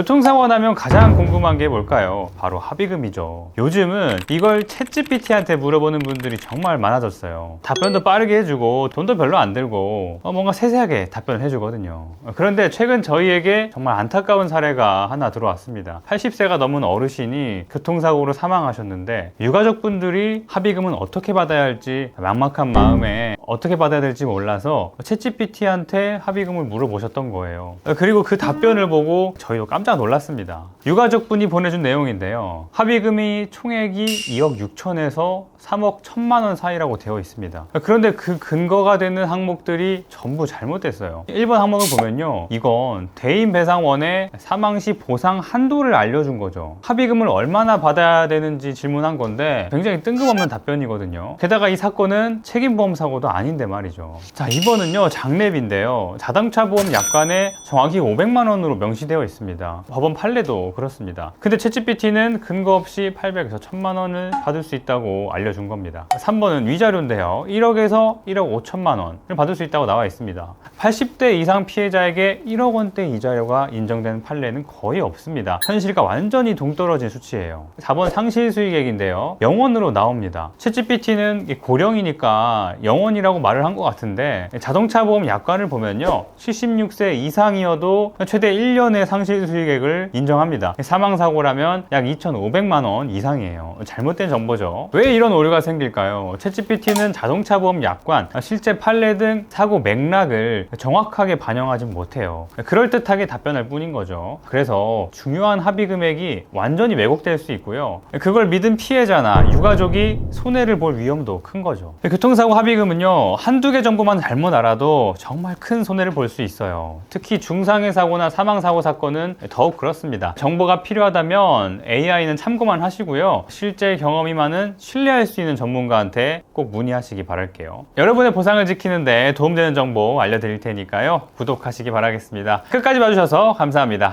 교통사고 나면 가장 궁금한 게 뭘까요? 바로 합의금이죠. 요즘은 이걸 챗GPT한테 물어보는 분들이 정말 많아졌어요. 답변도 빠르게 해주고 돈도 별로 안 들고 어, 뭔가 세세하게 답변을 해주거든요. 어, 그런데 최근 저희에게 정말 안타까운 사례가 하나 들어왔습니다. 80세가 넘은 어르신이 교통사고로 사망하셨는데 유가족분들이 합의금은 어떻게 받아야 할지 막막한 마음에 어떻게 받아야 될지 몰라서 챗GPT한테 합의금을 물어보셨던 거예요. 어, 그리고 그 답변을 보고 저희도 깜짝 놀랐습니다. 유가족분이 보내준 내용인데요. 합의금이 총액이 2억 6천에서 3억 1천만 원 사이라고 되어 있습니다. 그런데 그 근거가 되는 항목들이 전부 잘못됐어요. 1번 항목을 보면요. 이건 대인 배상원의 사망 시 보상 한도를 알려준 거죠. 합의금을 얼마나 받아야 되는지 질문한 건데 굉장히 뜬금없는 답변이거든요. 게다가 이 사건은 책임보험 사고도 아닌데 말이죠. 자, 2번은요. 장례비인데요. 자동차 보험 약관에 정확히 500만 원으로 명시되어 있습니다. 법원 판례도 그렇습니다. 근데 챗GPT는 근거 없이 800에서 1000만 원을 받을 수 있다고 알려준 겁니다. 3번은 위자료인데요. 1억에서 1억 5천만 원을 받을 수 있다고 나와 있습니다. 80대 이상 피해자에게 1억 원대 이자료가 인정되는 판례는 거의 없습니다. 현실과 완전히 동떨어진 수치예요. 4번 상실 수익액인데요. 영원으로 나옵니다. 챗GPT는 고령이니까 영원이라고 말을 한 것 같은데 자동차 보험 약관을 보면요. 76세 이상이어도 최대 1년의 상실 수익액을 인정합니다. 사망 사고라면 약 2,500만 원 이상이에요. 잘못된 정보죠. 왜 이런 오류가 생길까요? 챗GPT는 자동차 보험 약관, 실제 판례 등 사고 맥락을 정확하게 반영하지 못해요. 그럴듯하게 답변할 뿐인 거죠. 그래서 중요한 합의 금액이 완전히 왜곡될 수 있고요. 그걸 믿은 피해자나 유가족이 손해를 볼 위험도 큰 거죠. 교통사고 합의금은요, 한두 개 정보만 잘못 알아도 정말 큰 손해를 볼 수 있어요. 특히 중상해 사고나 사망 사고 사건은 더욱 그렇습니다. 정보가 필요하다면 AI는 참고만 하시고요. 실제 경험이 많은 신뢰할 수 있는 전문가한테 꼭 문의하시기 바랄게요. 여러분의 보상을 지키는데 도움되는 정보 알려드릴 테니까요. 구독하시기 바라겠습니다. 끝까지 봐주셔서 감사합니다.